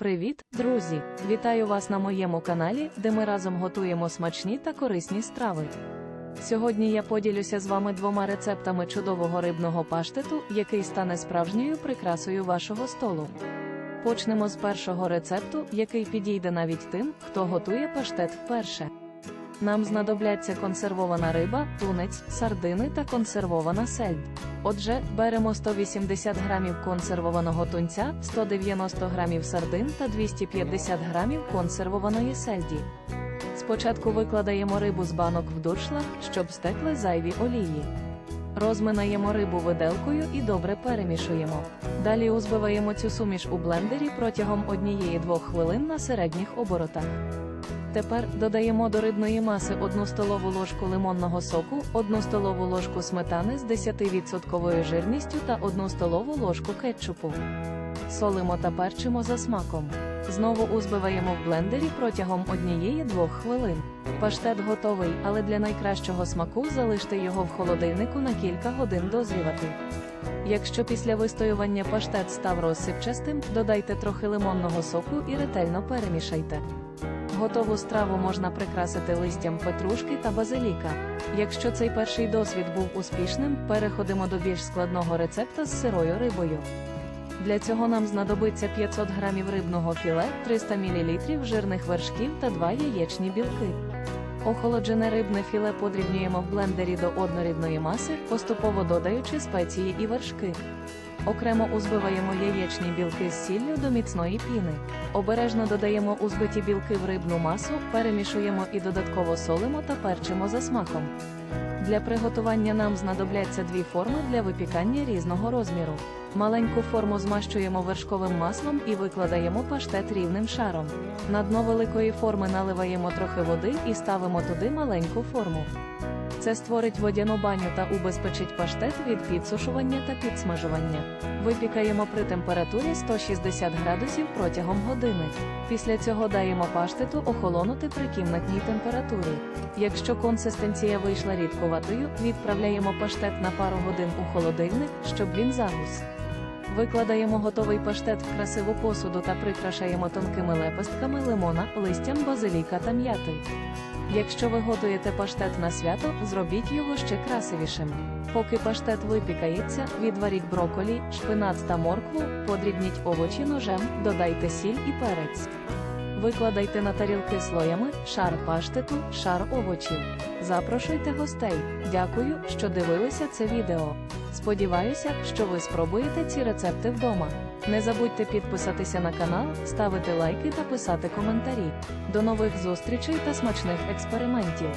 Привіт, друзі! Вітаю вас на моєму каналі, де ми разом готуємо смачні та корисні страви. Сьогодні я поділюся з вами двома рецептами чудового рибного паштету, який стане справжньою прикрасою вашого столу. Почнемо з першого рецепту, який підійде навіть тим, хто готує паштет вперше. Нам знадобляться консервована риба, тунець, сардини та консервована сельдь. Отже, беремо 180 грамів консервованого тунця, 190 грамів сардин та 250 грамів консервованої сельді. Спочатку викладаємо рибу з банок в дуршлаг, щоб стекли зайві олії. Розминаємо рибу виделкою і добре перемішуємо. Далі узбиваємо цю суміш у блендері протягом 1-2 хвилин на середніх оборотах. Тепер додаємо до рибної маси 1 столову ложку лимонного соку, 1 столову ложку сметани з 10% жирністю та 1 столову ложку кетчупу. Солимо та перчимо за смаком. Знову узбиваємо в блендері протягом 1-2 хвилин. Паштет готовий, але для найкращого смаку залиште його в холодильнику на кілька годин дозрівати. Якщо після вистоювання паштет став розсипчастим, додайте трохи лимонного соку і ретельно перемішайте. Готову страву можна прикрасити листям петрушки та базиліка. Якщо цей перший досвід був успішним, переходимо до більш складного рецепта з сирою рибою. Для цього нам знадобиться 500 г рибного філе, 300 мл жирних вершків та 2 яєчні білки. Охолоджене рибне філе подрібнюємо в блендері до однорідної маси, поступово додаючи спеції і вершки. Окремо узбиваємо яєчні білки з сіллю до міцної піни. Обережно додаємо узбиті білки в рибну масу, перемішуємо і додатково солимо та перчимо за смаком. Для приготування нам знадобляться дві форми для випікання різного розміру. Маленьку форму змащуємо вершковим маслом і викладаємо паштет рівним шаром. На дно великої форми наливаємо трохи води і ставимо туди маленьку форму. Це створить водяну баню та убезпечить паштет від підсушування та підсмажування. Випікаємо при температурі 160 градусів протягом години. Після цього даємо паштету охолонути при кімнатній температурі. Якщо консистенція вийшла рідкуватою, відправляємо паштет на пару годин у холодильник, щоб він загус. Викладаємо готовий паштет в красиву посуду та прикрашаємо тонкими лепестками лимона, листям базиліка та м'яти. Якщо ви готуєте паштет на свято, зробіть його ще красивішим. Поки паштет випікається, відваріть броколі, шпинат та моркву, подрібніть овочі ножем, додайте сіль і перець. Викладайте на тарілки слоями, шар паштету, шар овочів. Запрошуйте гостей. Дякую, що дивилися це відео. Сподіваюся, що ви спробуєте ці рецепти вдома. Не забудьте підписатися на канал, ставити лайки та писати коментарі. До нових зустрічей та смачних експериментів!